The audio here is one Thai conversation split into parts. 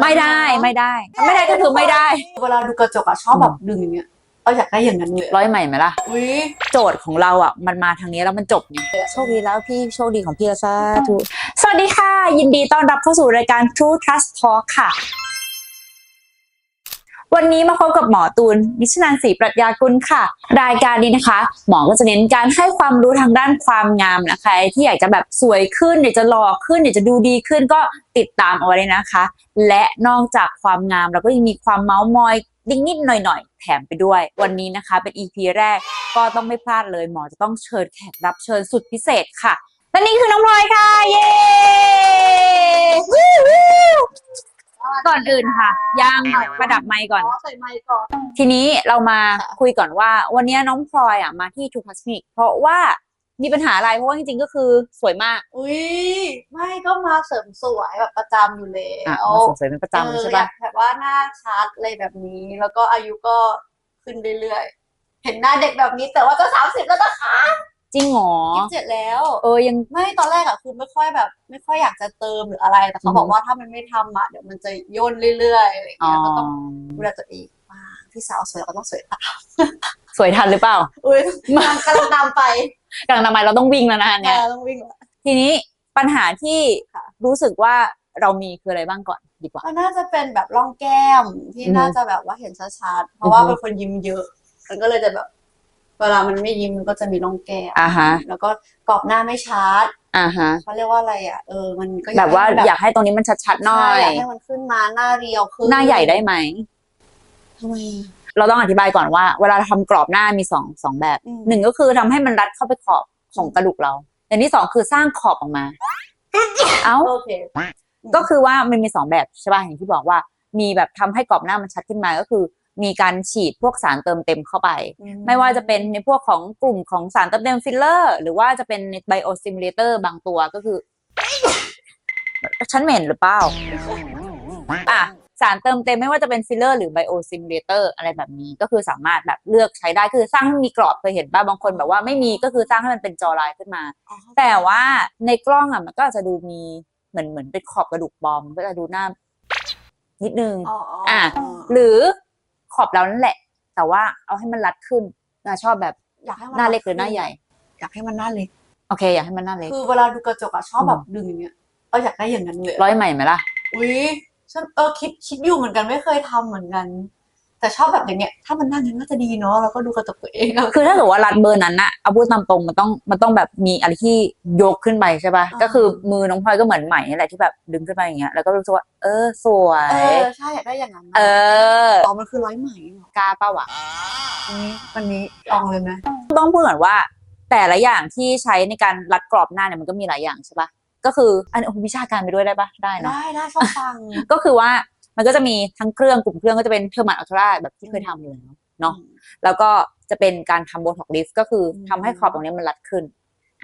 ไม่ได้ไม่ได้ไม่ได้ก็คือไม่ได้เวลาดูกระจกอะชอบแบบดึงอย่างเงี้ยเอาอยากได้อย่างนั้นเลยร้อยใหม่ไหมล่ะ อุ้ยโจทย์ของเราอะ มันมาทางนี้แล้วมันจบไงโชคดีแล้วพี่โชคดีของพี่ละซาทุสวัสดีค่ะ ยินดีต้อนรับเข้าสู่รายการ True Trust Talk ค่ะ วันนี้มาพบกับหมอตูนนิชนันศรีปรัชญากุลค่ะ รายการนี้นะคะ หมอก็จะเน้นการให้ความรู้ทางด้านความงามนะคะ ที่อยากจะแบบสวยขึ้นอยากจะหล่อขึ้นอยากจะดูดีขึ้นก็ติดตามเอาไว้เลยนะคะ และนอกจากความงามเราก็ยังมีความเมาส์มอยนิดๆหน่อยๆแถมไปด้วย วันนี้นะคะเป็น EP แรกก็ต้องไม่พลาดเลย หมอจะต้องเชิญแขกรับเชิญสุดพิเศษค่ะและนี่คือน้องพลอยค่ะเย้ ก่อนอื่นค่ะยังประดับไมค์ก่อน ใส่ไมค์ก่อน ทีนี้เรามาค่ะคุยก่อนว่า วันนี้น้องพลอยอะมาที่ทูคัสมิกเพราะว่ามีปัญหาอะไรเพราะว่าจริงๆก็คือสวยมาก อุ้ยไม่ก็มาเสริมสวยแบบประจำอยู่แล้อะวมาสวยเป็นประจำเลยใช่เอออปะยากแบบว่าหน้าชัดอะไรแบบนี้ แล้วก็อายุก็ขึ้นเรื่อยๆ เห็นหน้าเด็กแบบนี้แต่ว่าก็สามสิบแล้วนะคะ จริงเหรอยี่สิบเจ็ดแล้ว เออยังไม่ตอนแรกอะคือไม่ค่อยแบบ ไม่ค่อยอยากจะเติมหรืออะไร แต่เขาอือฮึบอกว่าถ้ามันไม่ทำอะเดี๋ยวมันจะย่นเรื่อยๆอะไรอย่างอ๋อเงี้ยก็ต้องดูแลตัวเองมากพี่สาวสวยเราก็ต้องสวยตามสวยทันหรือเปล่าอุ้ยมันกำลังตามไปกำลังทำไมเราต้องวิ่งแล้วนะอันแกเนี่ยต้องวิ่งละทีนี้ปัญหาที่ค่ะรู้สึกว่าเรามีคืออะไรบ้างก่อนดีกว่าก็น่าจะเป็นแบบร่องแก้มที่อือฮึน่าจะแบบว่าเห็นชัดๆเพราะว่าอือฮึเป็นคนยิ้มเยอะมันก็เลยจะแบบ เวลามันไม่ยิ้มมันก็จะมีร่องแก้มอ่าฮะ แล้วก็กรอบหน้าไม่ชัดอ่าฮะเขาเรียกว่าอะไรอะเออมันก็แบบว่าให้มันอยากให้ตรงนี้มันชัดๆหน่อใช่ยอยากให้มันขึ้นมาหน้าเรียวขึ้นหน้าใหญ่ได้ไหมทำไมเราต้องอธิบายก่อนว่า เวลาเราทำกรอบหน้ามีสองสองแบบอืมหนึ่งก็คือทำให้มันรัดเข้าไปขอบของกระดูกเราอย่างที่สองคือสร้างขอบออกมา เอ้าโอเคก็คือว่ามันมีสองแบบใช่ป่ะอย่างที่บอกว่า มีแบบทำให้กรอบหน้ามันชัดขึ้นมาก็คือ มีการฉีดพวกสารเติมเต็มเข้าไป ไม่ว่าจะเป็นในพวกของกลุ่มของสารเติมเต็มฟิลเลอร์ หรือว่าจะเป็นในไบโอซิมูเลเตอร์บางตัวก็คือ ฉันเหม็นหรือเปล่าอะสารเติมเต็มไม่ว่าจะเป็นฟิลเลอร์หรือไบโอซิมูเลเตอร์อะไรแบบนี้ก็คือสามารถแบบเลือกใช้ได้คือสร้างให้มีกรอบเคยเห็นป่ะบางคนแบบว่าไม่มีก็คือสร้างให้มันเป็นจอลายขึ้นมาอ๋อแต่ว่าในกล้องอะมันก็อาจจะดูมีเหมือนเหมือนเป็นขอบกระดูกบอมก็จะดูหน้านิดนึงอ๋ออะหรือ ขอบเรานั่นแหละ แต่ว่าเอาให้มันรัดขึ้นนาชอบแบบอยากให้มันหน้าเล็กหรือหน้าใหญ่ อยากให้มันหน้าเล็ก โอเค อยากให้มันหน้าเล็ก คือเวลาดูกระจกอะชอบแบบดึงอย่างเงี้ยเอาอยากได้อย่างนั้นเลยร้อยใหม่ไหมล่ะ อุ้ยฉันเออคิดคิดอยู่เหมือนกันไม่เคยทำเหมือนกัน แต่ชอบแบบอย่างเงี้ยถ้ามันนั่งอย่างนี้น่าจะดีเนาะแล้วก็ดูกระจกตัวเองอะคือถ้าเกิดว่ารัดเบอร์นั้นนะเอาพูดตามตรงมันต้องมันต้องแบบมีอะไรที่ยกขึ้นไปใช่ป่ะอ่าก็คือมือน้องพลอยก็เหมือนใหม่นี่แหละที่แบบดึงขึ้นไปอย่างเงี้ยแล้วก็รู้สึกว่าเออสวเอยอใช่อยากได้อย่างนั้นนะเอออ๋อมันคือร้อยไหมเหรอกล้าเป้าวะอันนี้วันนี้ลองเลยไหมต้องพูดก่อนว่า แต่ละอย่างที่ใช้ในการรัดกรอบหน้าเนี่ยมันก็มีหลายอย่างใช่ป่ะก็คืออันนี้วิชาการไปด้วยได้ป่ะได้เนาะได้ได้ชอบฟังก็คือว่า มันก็จะมีทั้งเครื่องกลุ่มเครื่องก็จะเป็นเทอร์มาอัลตราแบบที่เคยทำอยู่แล้วเนาะแล้วก็จะเป็นการทำโบท็อกลิฟต์ก็คืออมทำให้ขอบตรงนี้มันรัดขึ้น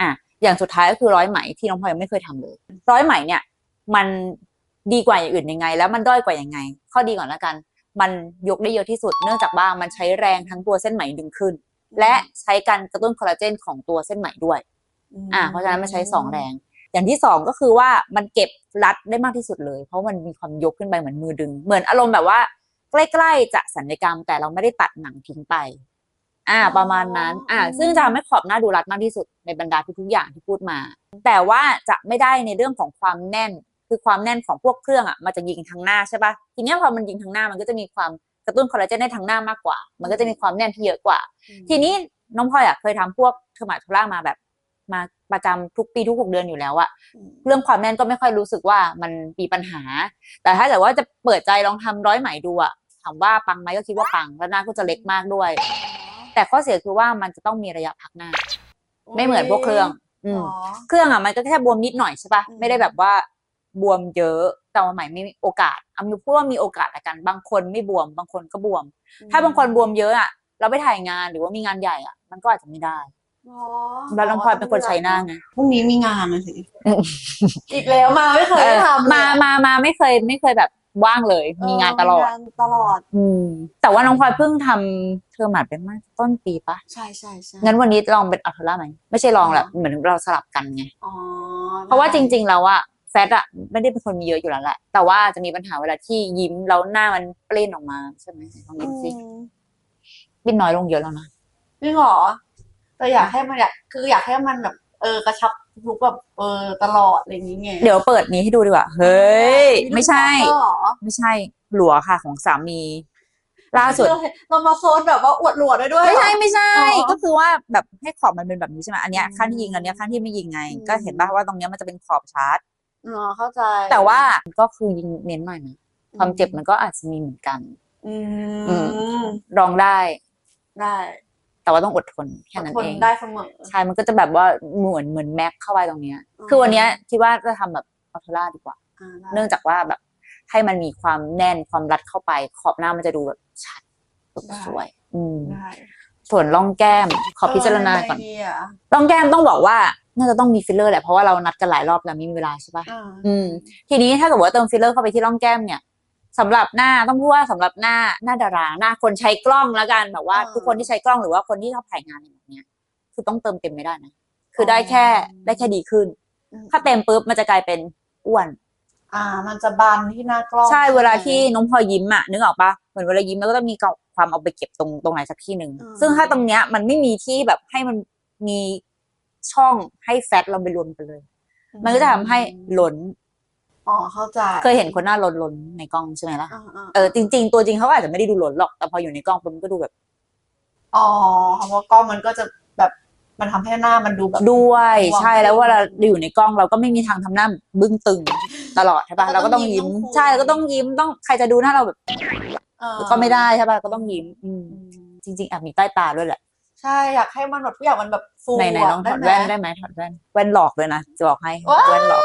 อะอย่างสุดท้ายก็คือร้อยไหมที่น้องพลอยยังไม่เคยทำเลย ร้อยไหมเนี่ย มันดีกว่าอย่างอื่นยังไง แล้วมันด้อยกว่ายังไง ข้อดีก่อนแล้วกัน มันยกได้เยอะที่สุดเนื่องจากว่ามันใช้แรงทั้งตัวเส้นไหมดึงขึ้น และใช้การกระตุ้นคอลลาเจนของตัวเส้นไหมด้วยอ่าเพราะฉะนั้นมันใช้สองแรง อย่างที่สองก็คือว่ามันเก็บรัดได้มากที่สุดเลย เพราะมันมีความยกขึ้นไปเหมือนมือดึง เหมือนอารมณ์แบบว่า ใกล้ๆจะสัญญกรรม แต่เราไม่ได้ตัดหนังทิ้งไป อ่า ประมาณนั้น อ่า ซึ่งจะทำให้ขอบหน้าดูรัดมากที่สุดในบรรดาทุกๆอย่างที่พูดมา แต่ว่าจะไม่ได้ในเรื่องของความแน่น คือความแน่นของพวกเครื่องอะมันจะยิงทางหน้าใช่ปะทีเนี้ยพอมันยิงทางหน้ามันก็จะมีความกระตุ้นคอลลาเจนได้ทางหน้ามากกว่า มันก็จะมีความแน่นที่เยอะกว่า ทีนี้น้องพลอยอะเคยทำพวกเทอร์มาโทล่ามาแบบ มาประจำทุกปีทุกหกเดือนอยู่แล้วอะเรื่องความแน่นก็ไม่ค่อยรู้สึกว่ามันมีปัญหา แต่ถ้าเกิดว่าจะเปิดใจลองทำร้อยไหมดูอะถามว่าปังไหมก็คิดว่าปังแล้วหน้าก็จะเล็กมากด้วย แต่ข้อเสียคือว่ามันจะต้องมีระยะพักหน้า ไม่เหมือนพวกเครื่อง อืมอ๋อเครื่องอะมันก็แค่บวมนิดหน่อยใช่ปะอืมไม่ได้แบบว่าบวมเยอะแต่ว่าไหมไม่มีโอกาสเอามีพูดว่ามีโอกาสละกัน บางคนไม่บวม บางคนก็บวม ถ้าบางคนบวมเยอะอะเราไปถ่ายงานหรือว่ามีงานใหญ่อะมันก็อาจจะไม่ได้อ๋อ แล้วน้องพลอยเป็นคนใช้หน้าไงพรุ่งนี้มีงานนะสิอืมอีกแล้วมาไม่เคยได้ทำเลยมามามาไม่เคยไม่เคยแบบว่างเลย มีงานตลอดมีงานตลอด อืม แต่ว่าน้องพลอยเพิ่งทำเทอร์มาดเป็นมาต้นปีปะใช่ใช่ใช่งั้นวันนี้ลองเป็นอัลเทอร่าไหมไม่ใช่ลองแหละเหมือนเราสลับกันไงอ๋อเพราะว่าจริง ๆ แล้วอะแฟตอะไม่ได้เป็นคนมีเยอะอยู่แล้วแหละ แต่ว่าจะมีปัญหาเวลาที่ยิ้มแล้วหน้ามันเปล่นออกมาใช่ไหมลองยิ้มสิปิ้นน้อยลงเยอะแล้วนะจริงเหรอ แต่อยากให้มันอยากคืออยากให้มันแบบเออกระชับทุกแบบเออตลอดอะไรอย่างเงี้ยเดี๋ยวเปิดนี้ให้ดูดีกว่า เฮ้ย ไม่ใช่มีลูกเหรอไม่ใช่หลัวค่ะของสามี ล่าสุดเราเห็นเรามาโซนแบบว่าอวดหลวดได้ด้วยไม่ใช่ไม่ใช่อ๋อก็คือว่าแบบให้ขอบมันเป็นแบบนี้ใช่ไหมอันเนี้ยอืมข้างที่ยิงอันเนี้ยข้างที่ไม่ยิงไงอืมก็เห็นป่ะว่าตรงเนี้ยมันจะเป็นขอบชาร์จอ๋อเข้าใจ แต่ว่าก็คือยิงเน้นหน่อยนะความเจ็บมันก็อาจจะมีเหมือนกัน อือืมลองได้ได้ แต่ว่าต้องอดทนแค่นั้นทนเองได้เสมอใช่มันก็จะแบบว่าเหมือนเหมือนแม็กเข้าไปตรงเนี้ยอืมคือวันเนี้ยคิดว่าจะทำแบบอัลเทอร่าดีกว่าอ่าได้เนื่องจากว่าแบบให้มันมีความแน่นความรัดเข้าไป ขอบหน้ามันจะดูแบบชัดสวย อืมได้ส่วนร่องแก้มขอพิจารณาก่อนเยังไงดีอะร่องแก้มต้องบอกว่าน่าจะต้องมีฟิลเลอร์แหละเพราะว่าเรานัดกันหลายรอบแล้วไม่มีเวลาใช่ปะอ่าอืม ทีนี้ถ้าเกิดว่าเติมฟิลเลอร์เข้าไปที่ร่องแก้มเนี่ย สำหรับหน้าต้องพูดว่าสำหรับหน้าหน้าดาราหน้าคนใช้กล้องแล้วกันแบบว่า ทุกคนที่ใช้กล้องหรือว่าคนที่ชอบถ่ายงานอย่างเนี้ยคือต้องเติมเต็มไม่ได้นะคือได้แค่ได้แค่ดีขึ้น ถ้าเต็มปุ๊บมันจะกลายเป็นอ้วน อ่า มันจะบานที่หน้ากล้อง ใช่เวลาที่ไหมน้องพลอยยิ้มอะนึกออกปะเหมือนเวลายิ้มแล้วก็ต้องมีความเอาไปเก็บตรงตรงไหนสักที่หนึ่งอ่าซึ่งถ้าตรงเนี้ยมันไม่มีที่แบบให้มันมีช่องให้แฟตเราไปรวมกันเลย มันก็จะทำให้หล่น อ๋อเข้าใจเคยเห็นคนหน้าหล่นหล่นในกล้องใช่ไหมล่ะอ่าอ่าเออจริง ๆ ตัวจริงเขาก็อาจจะไม่ได้ดูหล่นหรอกแต่พออยู่ในกล้องปุ๊บมันก็ดูแบบอ๋อเพราะว่ากล้องมันก็จะแบบมันทำให้หน้ามันดูแบบด้วยหวังใช่แล้วเวลาอยู่ในกล้องเราก็ไม่มีทางทำหน้าบึ้งตึงตลอดใช่ปะแล้เราวก็ก็ต้ต้อองงยิ้ยิ้มมต้องคูลใช่แล้วก็ต้องยิ้มต้องใครจะดูหน้าเราแบบเออก็ไม่ได้ใช่ปะก็ต้องยิ้มอืมจริงๆแอบมีใต้ตาด้วยแหละใช่อยากให้มันแบบทุกอย่างมันแบบฟูไหนไหนะลองถอดไหมแว่นได้ไหมถอดแว่นแว่นหลอกเลยนะจะบอกให้ว้ายแว่นหลอก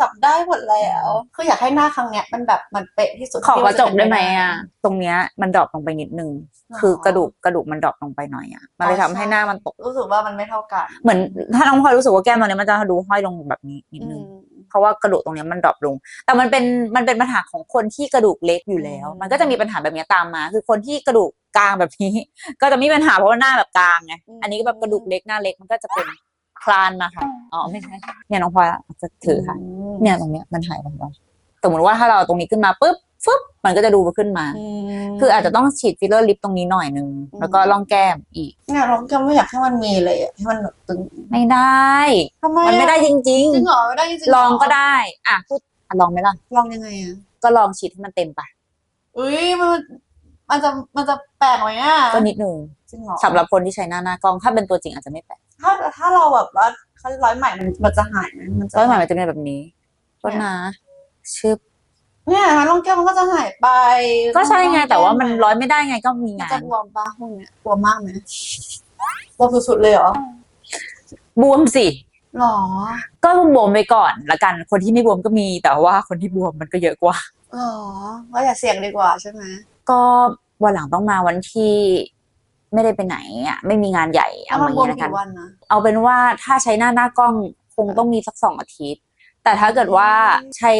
จับได้หมดแล้วคืออยากให้หน้าครั้งเนี้ยมันแบบมันเป๊ะที่สุดขอกระจกได้ไหมที่นจอะ ตรงเนี้ยมันดรอปลงไปนิดนึงหรอคือกระดูกกระดูกมันดรอปลงไปหน่อยอะมันเลยทำให้หน้ามันตกรู้สึกว่ามันไม่เท่ากัน เหมือนถ้าน้องพลอยรู้สึกว่าแก้มตรงเนี้ยมันจะดูห้อยลงแบบนี้นิดนึงอืมเพราะว่ากระดูกตรงเนี้ยมันดรอปลง แต่มันเป็นมันเป็นปัญหาของคนที่กระดูกเล็กอยู่แล้วอืมมันก็จะมีปัญหาแบบเนี้ยตามมา คือคนที่กระดูกกลางแบบนี้ ก็จะมีปัญหาเพราะว่าหน้าแบบกลางไงอันนี้ก็แบบกระดูกเล็กหน้าเล็กมันก็จะเป็นคลานมาค่ะ อ๋อไม่ใช่เนี่ยน้องพลอยจะถือค่ะมเนี่ยตรงเนี้ยมันหายไปแล้วสมมติว่าถ้าเราเอาตรงนี้ขึ้นมาปุ๊บฟึบมันก็จะดูขึ้นมามคืออาจจะต้องฉีดฟิลเลอร์ลิปตรงนี้หน่อยนึงอืมแล้วก็ร่องแก้มอีกเนี่ยเราก็ไม่อยากให้มันมีเลยอะให้มันแบบตึง ไม่ได้ทำไมมันไม่ได้จริงจริงเหรอไม่ได้จริงๆๆลองก็ได้ อะพูดอะลองไหมล่ะ ลองยังไงอะ ก็ลองฉีดให้มันเต็มไปอุ้ยมันมันจะมันจะแปลกไหมอะก็นิดนึงจริงเหรอสำหรับคนที่ใช้หน้าหน้ากล้องถ้าเป็นตัวจริงอาจจะไม่แปลกถ้าถ้าเราแบบว่า เขาร้อยใหม่มันมันจะหายไหมมันจะร้อยใหม่มันจะเป็นแบบนี้ก็นะชึบเนี่ยมันลองแก้มมันก็จะหายไป ก็ใช่ไงแต่ว่ามันร้อยไม่ได้ไงก็มีมันงาจะนบวมปะพวกเนี้ยบวมมากไหมบวมสุดๆเลยเหรอบวมสิหรอ ก็บวมไปก่อนละกัน คนที่ไม่บวมก็มี แต่ว่าคนที่บวมมันก็เยอะกว่าหรอก็อย่าเสี่ยงดีกว่าใช่ไหมก็วันหลังต้องมาวันที่ ไม่ได้ไปไหนอะไม่มีงานใหญ่ถ้าเอามันมาบวมงี้ละกันกี่วันนะเอาเป็นว่าถ้าใช้หน้าหน้ากล้องคงต้องมีสักสองอาทิตย์ แต่ถ้าเกิดว่าใช้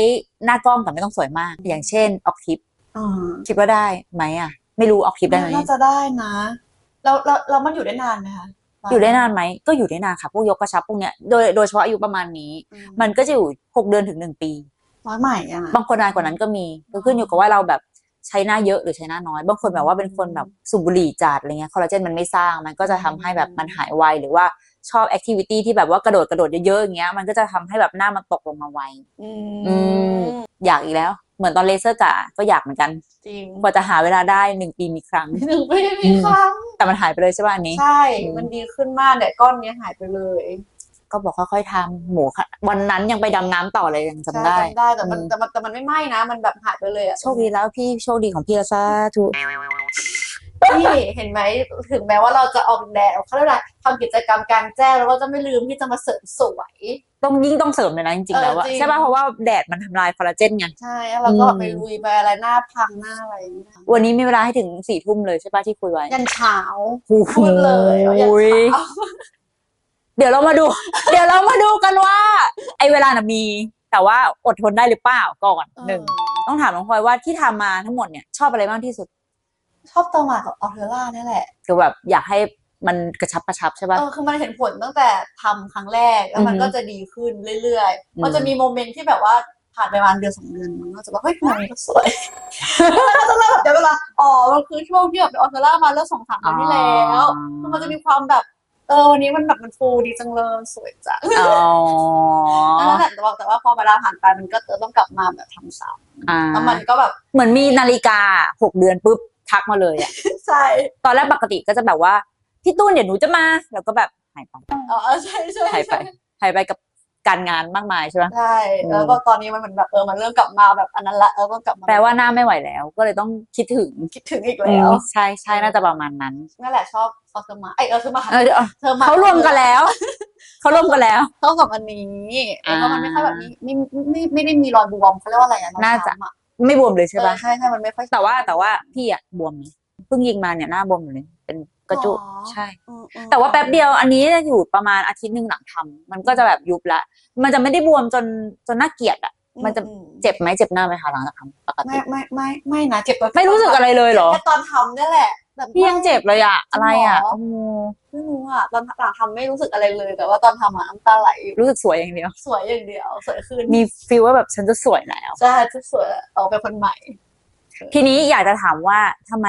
หน้ากล้องแต่ไม่ต้องสวยมาก อย่างเช่นออกทิปอ่าคิดว่าได้ไหมอะ ไม่รู้ออกทิปได้ไหมน่าจะได้นะแล้วแล้วแล้วมันอยู่ได้นานไหมคะอยู่ได้นานไหมก็อยู่ได้นานค่ะพวกยกกระชับพวกเนี้ยโดยโดยเฉพาะอายุประมาณนี้อืมันก็จะอยู่หกเดือนถึงหนึ่งปีร้อยใหม่อะนะบางคนนานกว่านั้นก็มีก็ขึ้นอยู่กับว่าเราแบบ ใช้หน้าเยอะหรือใช้หน้าน้อย บางคนแบบว่าเป็นคนแบบสูบบุหรี่จัดอะไรเงี้ยคอลลาเจนมันไม่สร้าง มันก็จะทำให้แบบมันหายไวหรือว่าชอบแอคทิวิตี้ที่แบบว่ากระโดดกระโดดเยอะๆอย่างเงี้ยมันก็จะทำให้แบบหน้ามันตกลงมาไวอือืมอยากอีกแล้ว เหมือนตอนเลเซอร์กะก็อยากเหมือนกันจริงกว่าจะหาเวลาได้หนึ่งปีมีครั้งหนึ่งปีมีครั้ง แต่มันหายไปเลยใช่ป่ะอันนี้ ใช่อืมมันดีขึ้นมากแต่ก้อนเนี้ยหายไปเลย ก็บอกค่อยๆทำหมูค่ะวันนั้นยังไปดำน้ำต่อเลยยังจำได้ ใช่จำได้แต่มันอืม แต่มันแต่มันไม่ไหม้นะ มันแบบหายไปเลยอะโชคดีแล้วพี่โชคดีของพี่ละซาทุพี่เห็นไหมถึงแม้ว่าเราจะออกแดดเขาเรียกอะไรทำกิจกรรมกลางแจ้งเราก็จะไม่ลืมที่จะมาเสริมสวย ต้องยิ่งต้องเสริมเลยนะจริงๆแล้วอะเออจริง ใช่ป่ะเพราะว่าแดดมันทำลายคอลลาเจนไง ใช่แล้วเราก็อืมไปลุยไปอะไรหน้าพังหน้าอะไรอย่างเงี้ยวันนี้มีเวลาให้ถึงสี่ทุ่มเลยใช่ป่ะที่คุยไว้ยันเช้าโอ้โหพูดเลยว่ายันเช้า เดี๋ยวเรามาดู เดี๋ยวเรามาดูกันว่า ไอ้เวลาน่ะมี แต่ว่าอดทนได้หรือเปล่าก่อนหนึ่งเออต้องถามน้องพลอยว่าที่ทำมาทั้งหมดเนี่ยชอบอะไรมากที่สุด ชอบตัวหมากับออเทอร่านี่แหละคือแบบอยากให้มันกระชับกระชับใช่ป่ะเออคือมันเห็นผลตั้งแต่ทำครั้งแรกแล้วมันอือฮึก็จะดีขึ้นเรื่อยอืมๆมันจะมีโมเมนต์ที่แบบว่าผ่านไปประมาณเดือนสองเดือนมันก็จะแบบเฮ้ยทำไมมันก็สวยแล้วก็จะเริ่มแบบเดี๋ยวเวลาอ๋อมันคือช่วงที่แบบไปออสเตรเลียมาแล้วสองสามเดือนที่แล้วคือมันจะมีความแบบ เออวันนี้มันแบบมันฟูดีจังเลยสวยจังอ๋อนั่นแหละแต่ว่าแต่ว่าพอเวลาผ่านไปมันก็จะต้องกลับมาแบบทำซ้อ่าำแล้วมันก็แบบเหมือนมีนาฬิกาหกเดือนปุ๊บทักมาเลยอะใช่ ตอนแรกปกติก็จะแบบว่าพี่ตุ้นเดี๋ยวหนูจะมาแล้วก็แบบหายไปอ๋อใช่ใช่หายไปใช่หายไปกับการงานมากมายใช่ปะใช่แล้วก็ตอนนี้มันเหมือนแบบเออมันเริ่มกลับมาแบบอันนั้นละเออต้องกลับมาแปลว่าหน้าไม่ไหวแล้ว ก็เลยต้องคิดถึงคิดถึงอีกอืแล้วมใช่ใช่น่าจะประมาณนั้นนั่นแหละชอบ ออสมาไอยเออสมาเออเดี๋ยวเธอมาเขารวมกันแล้ว เขารวมกันแล้วเข้ากับอันนี้แล้วก็มันไม่ค่อยแบบมีไม่ไม่ไม่ได้มีรอยบวมเขาเรียกว่าอะไรอะน่าจะ ช้ำอไม่บวมเลยใช่เออปะใช่ใช่มันไม่ค่อยแต่ว่าแต่ว่าพี่อะบวมนะเพิ่งยิงมาเนี่ยหน้าบวมอยู่เลย เป็นกระจุหรอใช่ อืมอืมแต่ว่าแป๊บเดียวอันนี้จะอยู่ประมาณอาทิตย์หนึ่งหลังทำมันก็จะแบบยุบละ มันจะไม่ได้บวมจนจนน่าเกลียดอะมันจะอืเจ็บไหมเจ็บหน้าไหมคะหลังจากทำปกไม่ติไม่ไม่ไม่นะเจ็บตอนไม่รู้สึกอะไรเลยเหรอ แค่ตอนทำนี่แหละ แต่พี่ยังเจ็บเลยอะอะไรอะจริงเหรอโอ้โหไม่รู้อะตอนหลังทำไม่รู้สึกอะไรเลย แต่ว่าตอนทำอะน้ำตาไหลอยู่รู้สึกสวยอย่างเดียว สวยอย่างเดียว สวยขึ้นมีฟีลว่าแบบฉันจะสวยแล้วใช่ทุกสวยออกเป็นคนใหม่ ทีนี้อยากจะถามว่าทำไม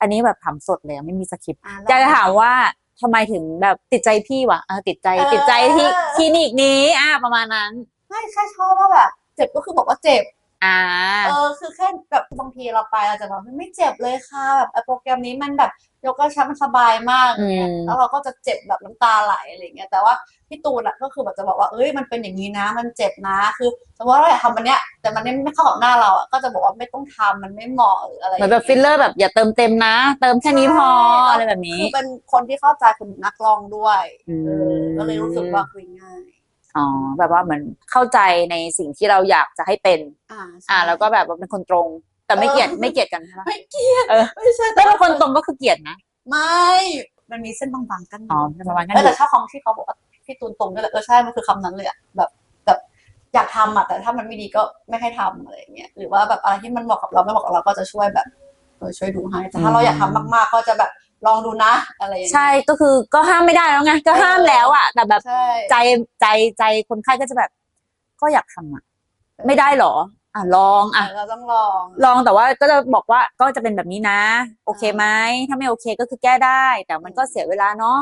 อันนี้แบบถามสดเลยอะไม่มีสคริปต์อะอยากจะถามว่าทำไมถึงแบบติดใจพี่วะเออติดใจเออติดใจที่คลินิกนี้อะประมาณนั้นไม่ใช่ชอบว่าแบบเจ็บก็คือบอกว่าเจ็บ อ่า เออคือแค่แบบบางทีเราไปเราจะแบบเฮ้ยไม่เจ็บเลยค่ะแบบไอ้โปรแกรมนี้มันแบบยกกระชับมันสบายมากอย่างเงี้ยอืม แล้วเราก็จะเจ็บแบบน้ำตาไหลอะไรเงี้ยแต่ว่าพี่ตูนอะก็คือแบบจะบอกว่าเอ้ยมันเป็นอย่างนี้นะ มันเจ็บนะ คือสมมติว่าเราอยากทำอันเนี้ยแต่มันไม่เข้ากับหน้าเราอะก็จะบอกว่าไม่ต้องทำมันไม่เหมาะหรืออะไรเหมือนแบบฟิลเลอร์แบบอย่าเติมเต็มนะ เติมแค่นี้พออะไรแบบนี้ คือเป็นคนที่เข้าใจคนนักร้องด้วยอืมเออก็เลยรู้สึกว่าคุยง่าย อ๋อแบบว่าเหมือนเข้าใจในสิ่งที่เราอยากจะให้เป็น อ่าใช่อ่า แล้วก็แบบว่าเป็นคนตรง แต่ไม่เออเกลียดไม่เกลียดกันใช่ไหมไม่เกลียดเออไม่ใช่แล้วเป็นคนตรงก็คือเกลียดนะไม่ มันมีเส้นบางๆกันอยู่อ๋อประมาณนั้นเอออแต่ยู่ชอบคำที่เขาบอกว่าพี่ตูนตรงด้วยแหละเออใช่มันคือคำนั้นเลยอะแบบแบบอยากทำอะแต่ถ้ามันไม่ดีก็ไม่ให้ทำอะไรอย่างเงี้ยหรือว่าแบบอะไรที่มันเหมาะกับเราไม่เหมาะกับเราก็จะช่วยแบบเออช่วยดูให้แต่ถ้าเราอยากทำมากๆก็จะแบบ ลองดูนะ อะไรอย่างเงี้ยใช่ก็คือก็ห้ามไม่ได้แล้วไงก็ห้ามแล้วอะแต่แบบใช่ใจใจใจคนไข้ก็จะแบบ ก็อยากทำอะ ไม่ได้เหรอ อะลองอะ เราต้องลอง ลองแต่ว่าก็จะบอกว่าก็จะเป็นแบบนี้นะ โอเคไหมถ้าไม่โอเคก็คือแก้ได้ แต่มันก็เสียเวลาเนาะ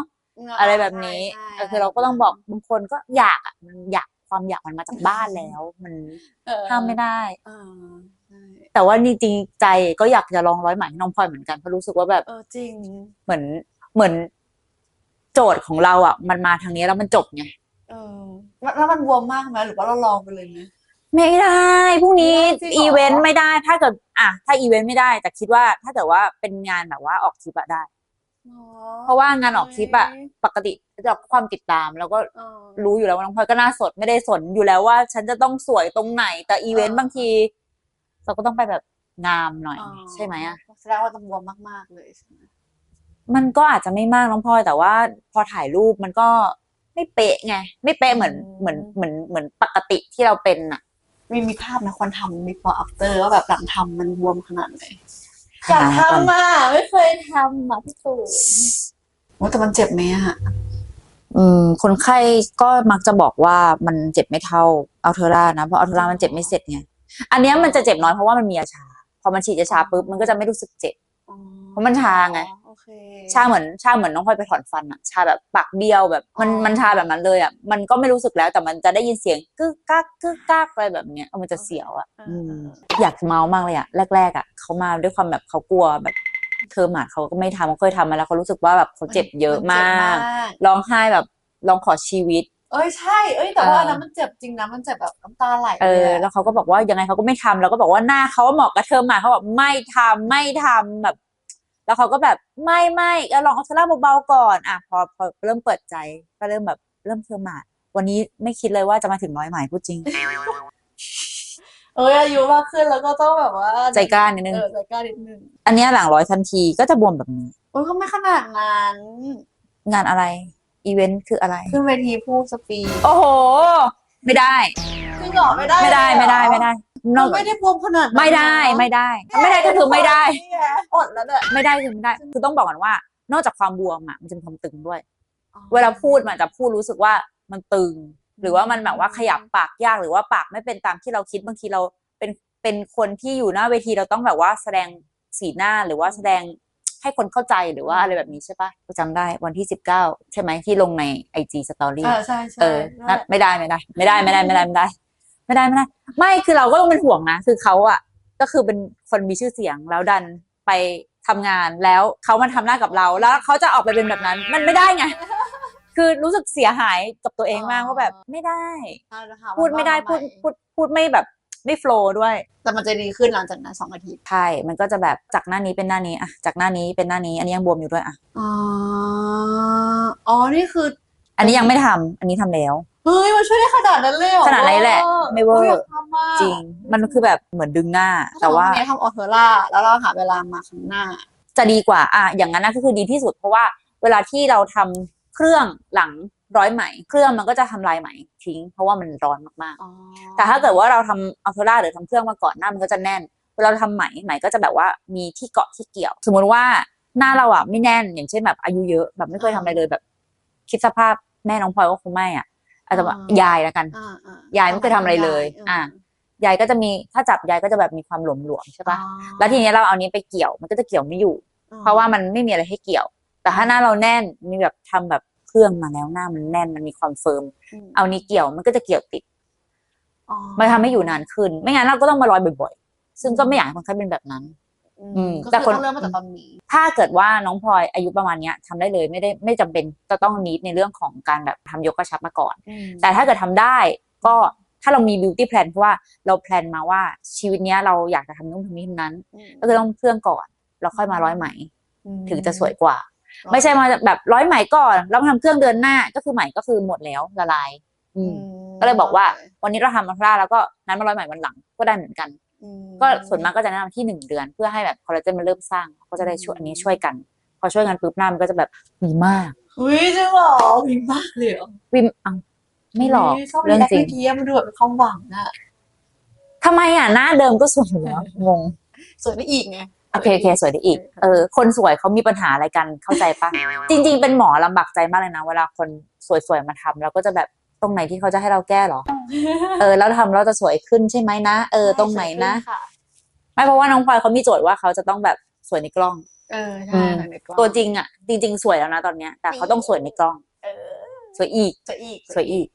อะไรแบบนี้ใช่เออคือเราก็ต้องบอกบางคนก็อยากอะมันอยากความอยากมันมาจากบ้านแล้ว มันเออห้ามไม่ได้ เออใช่ แต่ว่าจริงๆใจก็อยากจะลองร้อยไหมให้น้องพลอยเหมือนกันเพราะรู้สึกว่าแบบเออจริง เหมือนเหมือนโจทย์ของเราอะ มันมาทางนี้แล้วมันจบไงเออแล้วแล้วมันบวมมากไหมหรือว่าเราลองไปเลยไหมไม่ได้พรุ่งนี้ไม่ได้จริงเหรออีเวนต์ไม่ได้ ถ้าเกิดอะถ้าอีเวนต์ไม่ได้ แต่คิดว่าถ้าเกิดว่าเป็นงานแบบว่าออกทริปอะได้อ๋อเพราะว่างานออกทริปอะเฮ้ยปกติจะความติดตาม แล้วก็เออรู้อยู่แล้วว่าน้องพลอยก็น่าสดไม่ได้สนอยู่แล้วว่า ฉันจะต้องสวยตรงไหน แต่อีเวนต์เออบางที เราก็ต้องไปแบบงามหน่อย ใช่ไหมอะแสดงว่าต้องบวมมากๆเลยใช่ไหมมันก็อาจจะไม่มากน้องพลอยแต่ว่าพอถ่ายรูปมันก็ไม่เป๊ะไง ไม่เป๊ะเหมือนเหมือนเหมือนเหมือนปกติที่เราเป็นอะมีมีภาพนะคนทำ before after ว่าแบบหลังทำมันบวมขนาดไหนอยากหาก่อนทำอะไม่เคยทำอะพี่ตู่โอ้แต่มันเจ็บไหมอะอืม คนไข้ก็มักจะบอกว่ามันเจ็บไม่เท่าอัลเทอร่านะ เพราะอัลเทอร่ามันเจ็บไม่เสร็จไง อันเนี้ยมันจะเจ็บน้อยเพราะว่ามันมียาชา พอมันฉีดยาชาปุ๊บมันก็จะไม่รู้สึกเจ็บอ๋อเพราะมันชาไง โอเคชาเหมือนชาเหมือนน้องพลอยไปถอนฟันอะชาแบบปากเดียวแบบมันอ๋อมันชาแบบนั้นเลยอะมันก็ไม่รู้สึกแล้วแต่มันจะได้ยินเสียงกึกกักกึกกักอะไรแบบเนี้ยเออมันจะเสียวอะเอออืเอมออยากเมาส์มากเลยอะแรกๆอะเขามาด้วยความแบบเขากลัวแบบเทอมหมาดเขาก็ไม่ทำเขาเคยทำมาแล้วเขารู้สึกว่าแบบเขาเจ็บเยอะมากนเจ็บร้องไห้แบบร้องขอชีวิต เอ้ยใช่ เอ้ยแต่ว่าเอออัอันนั้นมันเจ็บจริงนะมันเจ็บแบบน้ำตาไหลเออลยะแล้วเขาก็บอกว่ายังไงเขาก็ไม่ทำแล้วก็บอกว่าหน้าเขาเหมาะกับเทอมหมาเขาบอกไม่ทำไม่ทำแบบ แล้วเขาก็แบบไม่ไม่เอาลองเอาเทอร่าเบาๆก่อนอะพอพอเริ่มเปิดใจก็เริ่มแบบเริ่มเทอมหมาวันนี้ไม่คิดเลยว่าจะมาถึงร้อยไหมพูดจริง เอ้ยอายุมากขึ้นแล้วก็ต้องแบบว่า ใจกล้านิดนึงเออใจกล้านิดนึงอันเนี้ยหลังร้อยทันทีก็จะบวมแบบนี้โอ้ยก็ไม่ขนาดนั้นงานอะไร อีเวนต์คืออะไร ขึ้นเวทีพูดสปีดโอ้โห ไม่ได้จริงเหรอไม่ได้ไม่ได้เลยเหรอไม่ได้ไม่ได้มันไม่ได้บวมขนาดนั้นไม่ได้เนอะไม่ได้ ไม่ได้ก็คือไม่ได้นี่ไงอดแล้วเนี่ยไม่ได้คือไม่ได้ คือต้องบอกก่อนว่า นอกจากความบวมอะมันจะมีความตึงด้วย เวลาพูดมันจะพูดรู้สึกว่ามันตึง หรือว่ามันแบบว่าขยับปากยากหรือว่าปากไม่เป็นตามที่เราคิดบางทีเราเป็นเป็นคนที่อยู่หน้าเวทีเราต้องแบบว่าแสดงสีหน้าหรือว่าแสดง ให้คนเข้าใจหรือว่าอะไรแบบนี้ใช่ปะจำได้วันที่สิบเก้าใช่ไหมที่ลงในไอจีสตอรี่เออใช่ใช่เออนั่นไม่ได้ไม่ได้ ไม่ได้ไม่ได้ไม่ได้ไม่ได้ ไม่ได้ไม่ได้ไม่คือเราก็ต้องเป็นห่วงนะคือเขาอะ ก็คือเป็นคนมีชื่อเสียงแล้วดันไปทำงานแล้วเขามาทำหน้ากับเรา แล้วเขาจะออกไปเป็นแบบนั้น มันไม่ได้ไงคือรู้สึกเสียหายกับตัวเองมากว่าแบบไม่ได้ใช่แล้วค่ะพูดไม่ได้วันพูดใหม่พูดพูดไม่แบบ ไม่โฟล์ด้วย แต่มันจะดีขึ้นหลังจากนั้นสองอาทิตย์ ใช่ มันก็จะแบบจากหน้านี้เป็นหน้านี้อะจากหน้านี้เป็นหน้านี้ อันนี้ยังบวมอยู่ด้วยอะอ๋อ อ๋อ นี่คือ อันนี้ยังไม่ทำอันนี้ทำแล้ว เฮ้ย มันช่วยได้ขนาดนั้นเลยเหรอขนาดนั้นแหละไม่เวอร์ ยากทำมากจริง มันคือแบบเหมือนดึงหน้า แต่แต่ว่าว่าวันนี้ทำออเทอร่า แล้วเราหาเวลามาข้างหน้า จะดีกว่า อะ อย่างนั้นนะก็คือดีที่สุด เพราะว่าเวลาที่เราทำเครื่องหลัง ร้อยไหมเครื่องมันก็จะทำลายไหมทิ้ง เพราะว่ามันร้อนมากอ๋อๆแต่ถ้าเกิดว่าเราทำอัลโทล่าหรือทำเครื่องมาก่อนหน้ามันก็จะแน่นเวลาเราทำไหมไหมก็จะแบบว่ามีที่เกาะที่เกี่ยว สมมติว่าหน้าเราอะไม่แน่นอย่างเช่นแบบอายุเยอะแบบไม่เคยทำอะไรเลยแบบ คิดสภาพแม่น้องพลอยก็คงไม่อะอาจจะแบบยายแล้วกันอ่าอ่ายายไม่เคยทำอะไรเลย อะยายก็จะมีถ้าจับยายก็จะแบบมีความหลวมๆใช่ปะอ๋อแล้วทีนี้เราเอานี้ไปเกี่ยวมันก็จะเกี่ยวไม่อยู่ เพราะว่ามันไม่มีอะไรให้เกี่ยว แต่ถ้าหน้าเราแน่นมีแบบทำแบบเค รื่องมาแล้วหน้ามันแน่นมันมีความเฟิร์มมเอานี้เกี่ยวมันก็จะเกี่ยวติดอ๋อมันทำให้อยู่นานขึ้น ไม่งั้นเราก็ต้องมาร้อยบ่อยๆ ซึ่งก็ไม่อยากให้คนไข้เป็นแบบนั้น อืมก็แต่คือคนต้องเริ่มมาจากตอนนี้ ถ้าเกิดว่าน้องพลอยอายุประมาณเนี้ยทำได้เลยไม่ได้ไม่จำเป็นจะต้องนิดในเรื่องของการแบบทำยกกระชับมาก่อน แต่ถ้าเกิดทำได้ก็ถ้าเรามี beauty plan เพราะว่าเราแพลนมาว่าชีวิตเนี้ยเราอยากจะทำนู่นทำนี่ทำนั้น ก็คือต้องเครื่องก่อน แล้วค่อยมาร้อยไหม ถึงจะสวยกว่า ไม่ใช่มาแบบร้อยไหมก่อนแล้วมาทำเครื่องเดือนหน้าก็คือไหมก็คือหมดแล้วละลาย อืมก็เลยบอกว่า วันนี้เราทำมาพลาแล้วก็นั้นมาร้อยไหมวันหลังก็ได้เหมือนกันอืมก็ส่วนมากก็จะแนะนำที่หนึ่งเดือนเพื่อให้แบบคอลลาเจนมันเริ่มสร้างก็จะได้ช่วยอันนี้ช่วยกัน พอช่วยกันปุ๊บหน้ามันก็จะแบบดีมากอุ้ยจริงเหรอดีมากเลยเหรอวิมเอาไม่หลอกยชอบเรื่องจริงแอคทิวิตี้มันดูแบบเป็นความหวังอะทำไมอะหน้าเดิมก็สวยอยู่แล้วงงสวยได้อีกไง โอเคโอเคสวยได้อีก เออ คนสวยเขามีปัญหาอะไรกันเข้าใจปะจริง ๆ เป็นหมอลำบากใจมากเลยนะ เวลาคนสวยๆมาทำเราก็จะแบบตรงไหนที่เขาจะให้เราแก้เหรอ เออแล้วทำเราจะสวยขึ้นใช่ไหมนะ เออตรงไหนนะสวยขึ้ค่ไม่เพราะว่าน้องพลอยเขามีโจทย์ว่าเขาจะต้องแบบสวยในกล้อง เอออืใช่มในกล้องตัวจริงอะ จริง ๆ สวยแล้วนะตอนเนี้ย แต่เขาต้องสวยในกล้องเออสวยอีกสวยอีกสวยอีก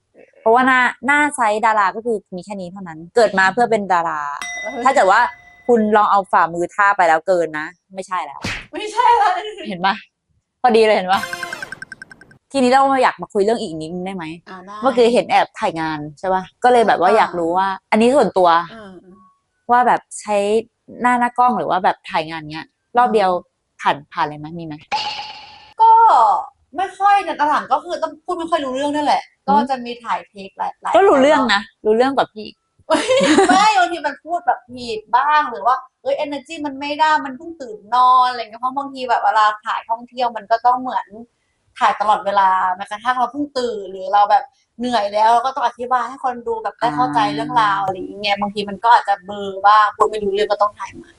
เพราะว่าหน้าหน้าไซส์ดาราก็คือมีแค่นี้เท่านั้น เกิดมาเพื่อเป็นดารา ถ้าเกิดว่า คุณลองเอาฝ่ามือท่าไปแล้วเกินนะ ไม่ใช่แล้ว ไม่ใช่ละเห็นปะพอดีเลยเห็นปะทีนี้เราอยากมาคุยเรื่องอีกนิดนึงได้ไหมอ่าได้เมื่อกี้เห็นแอบถ่ายงานใช่ปะก็เลยแบบว่าอยากรู้ว่า อันนี้ส่วนตัวเออว่าแบบใช้หน้าหน้ากล้องหรือว่าแบบถ่ายงานเนี้ย รอบเดียวผ่านผ่านเลยไหมมีไหมก็ไม่ค่อยนะหลังก็คือต้องพูดไม่ค่อยรู้เรื่องนั่นแหละ ก็อืมจะมีถ่ายเทคหลายหลายก็รู้เรื่องนะรู้เรื่องกว่าพี่อีก ไม่บางทีมันพูดแบบผิดบ้างหรือว่าเอ้ย energy มันไม่ได้มันเพิ่งตื่นนอนอะไรเงี้ยเพราะบางทีแบบเวลาถ่ายท่องเที่ยวมันก็ต้องเหมือนถ่ายตลอดเวลาแม้กระทั่งเราเพิ่งตื่นหรือเราแบบเหนื่อยแล้วเราก็ต้องอธิบายให้คนดูแบบได้เข้าใจเรื่องราวอะไรอย่างเงี้ยบางทีมันก็อาจจะเบลอบ้างพูดไม่รู้เรื่องก็ต้องถ่ายใหม่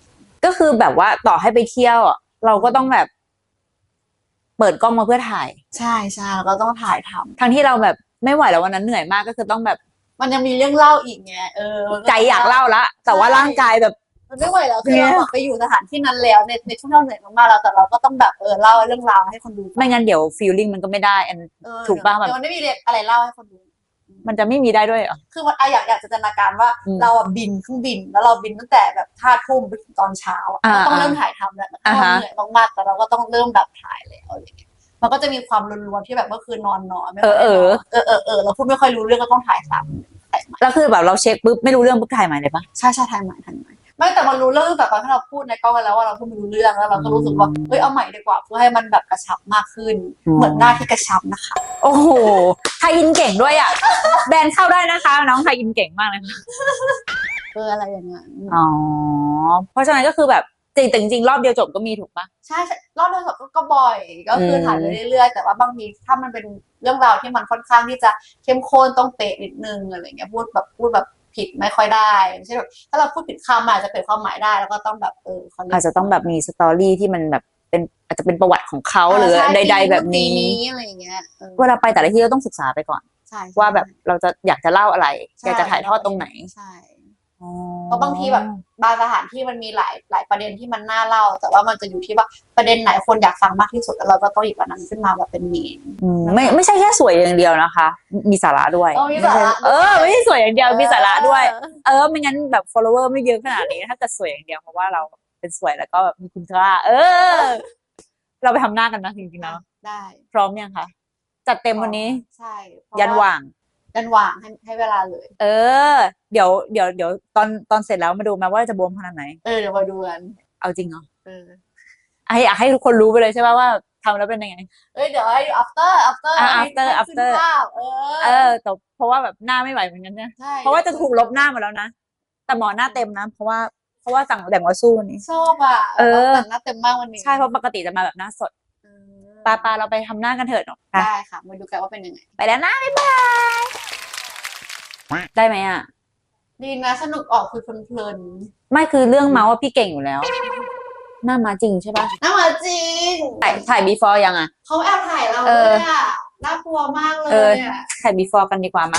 ก็คือแบบว่าต่อให้ไปเที่ยวอะเราก็ต้องแบบ เปิดกล้องมาเพื่อถ่าย ใช่ใช่แล้วก็ต้องถ่ายทำทั้งที่เราแบบไม่ไหวแล้ววันนั้นเหนื่อยมากก็คือต้องแบบ มันยังมีเรื่องเล่าอีกไงเออมันใจอยากเล่าละ แต่ว่าร่างกายแบบ มันไม่ไหวแล้วคือเนี่ยเราแบบไปอยู่สถานที่นั้นแล้วในในช่วงที่เราเหนื่อยมากๆแล้วแต่เราก็ต้องแบบเออเล่าเรื่องราวให้คนดูฟังไม่งั้นเดี๋ยวฟีลลิ่งมันก็ไม่ได้อัน เออถูกป่ะแบบ เดี๋ยวมันไม่มีอะไรเล่าให้คนดู มันจะไม่มีได้ด้วยเหรอ คือมันอะอยากอยากจะจินตนาการว่าอืมเราอะบินเครื่องบิน แล้วเราบินตั้งแต่แบบห้าทุ่มไปถึงตอนเช้าอะอ่าเราต้องอ่าเริ่มถ่ายทำแล้วมันอ่าก็ฮะ เหนื่อยมากๆแต่เราก็ต้องเริ่มแบบถ่ายแล้วอะไรเงี้ย มันก็จะมีความรวนๆที่แบบเมื่อคืนนอนน้อยไม่ค่อยได้นอนเออเออเออเราพูดไม่ค่อยรู้เรื่องก็ต้องถ่ายซ้ำถ่ายใหม่แล้วคือแบบเราเช็คปุ๊บไม่รู้เรื่องปุ๊บถ่ายใหม่เลยปะใช่ใช่ถ่ายใหม่ถ่ายใหม่ไม่แต่มันรู้เรื่องตั้งแต่ตอนที่เราพูดในกล้องกันแล้วว่าเราพูดไม่รู้เรื่องแล้วเราก็รู้สึกว่าเฮ้ยเอาใหม่ดีกว่าเพื่อให้มันแบบกระชับมากขึ้น เหมือนหน้าที่กระชับนะคะ โอ้โหไทยอินเก่งด้วยอะแบรนด์เข้าได้นะคะ น้องไทยอินเก่งมากเลยเอออะไรอย่างเงี้ยอ๋อเพราะฉะนั้นก็คือแบบ จริงแต่จริงๆรอบเดียวจบก็มีถูกปะ ใช่ใช่รอบเดินสดก็บ่อย ก็คืออมถ่ายไปเรื่อยๆ แต่ว่าบางทีถ้ามันเป็นเรื่องราวที่มันค่อนข้างที่จะเข้มข้นต้องเป๊ะนิดนึงอะไรเงี้ยพูดแบบพูดแบบผิดไม่ค่อยได้ไม่ใช่แบบถ้าเราพูดผิดคำมันอาจจะเปลี่ยนความหมายได้แล้วก็ต้องแบบเออเขาเรียกอาจจะต้องแบบมีสตอรี่ที่มันแบบเป็นอาจจะเป็นประวัติของเขาหรือใช่ใด ๆ แบบนี้ ปีอะไรอย่างเงี้ยเออเวลาไปแต่ละที่เราต้องศึกษาไปก่อน ใช่ว่าแบบเราจะอยากจะเล่าอะไรใช่อยากจะถ่ายทอดตรงไหน ใช่ เพราะบางทีแบบบางสถานที่มันมีหลายหลายประเด็นที่มันน่าเล่า แต่ว่ามันจะอยู่ที่ว่าประเด็นไหนคนอยากฟังมากที่สุดแล้วเราก็ต้องหยิบอันนั้นขึ้นมาแบบเป็นเมนอืมไม่ไม่ใช่แค่สวยอย่างเดียวนะคะ มีสาระด้วยเออมีสาระเออไม่ใช่สวยอย่างเดียวมีสาระด้วยเออเออไม่งั้นแบบ follower ไม่เยอะขนาดนี้ถ้าเกิดสวยอย่างเดียวเพราะว่าเราเป็นสวยแล้วก็แบบมีคุณค่าเออ เราไปทำหน้ากันนะจริงๆแล้วได้ พร้อมยังคะจัดเต็มวันนี้ใช่เพระยันหว่าง ยันหว่างให้ให้เวลาเลย เออ เดี๋ยวเดี๋ยวเดี๋ยวตอนตอนเสร็จแล้วมาดูไหมว่าจะบวมขนาดไหน เออเดี๋ยวมาดูกันเอาจริงเหรอเออให้อยากให้ทุกคนรู้ไปเลยใช่ป่ะว่าทำแล้วเป็นยังไง เอ้ยเดี๋ยวให้ดู after after อะให้ after ให้ขึ้น after ภาพเออ เออแต่เพราะว่าแบบหน้าไม่ไหวเหมือนกันนะใช่เพราะว่าจะถูกลบหน้ามาแล้วนะ แต่หมอหน้าเต็มนะ เพราะว่าเพราะว่าสั่งแต่งมาสู้วันนี้ชอบอะเออ แต่งหน้าเต็มมากวันนี้ใช่เพราะปกติจะมาแบบหน้าสดเออ ปาปาเราไปทำหน้ากันเถิดเนาะไปได้ค่ะ มาดูกันว่าเป็นยังไง ไปแล้วนะบ๊ายบาย ได้ไหมอะ ดีนะสนุกออกคุยเพลินไม่คือเรื่องเมาส์ว่าพี่เก่งอยู่แล้ว หน้ามาจริงใช่ปะๆน่ามาจริงถ่ายถ่าย before ยังอะ เขาแอบถ่ายเราเอด้อวยอะน่ากลัวมากเลเออยอะ ถ่าย before กันดีกว่ามา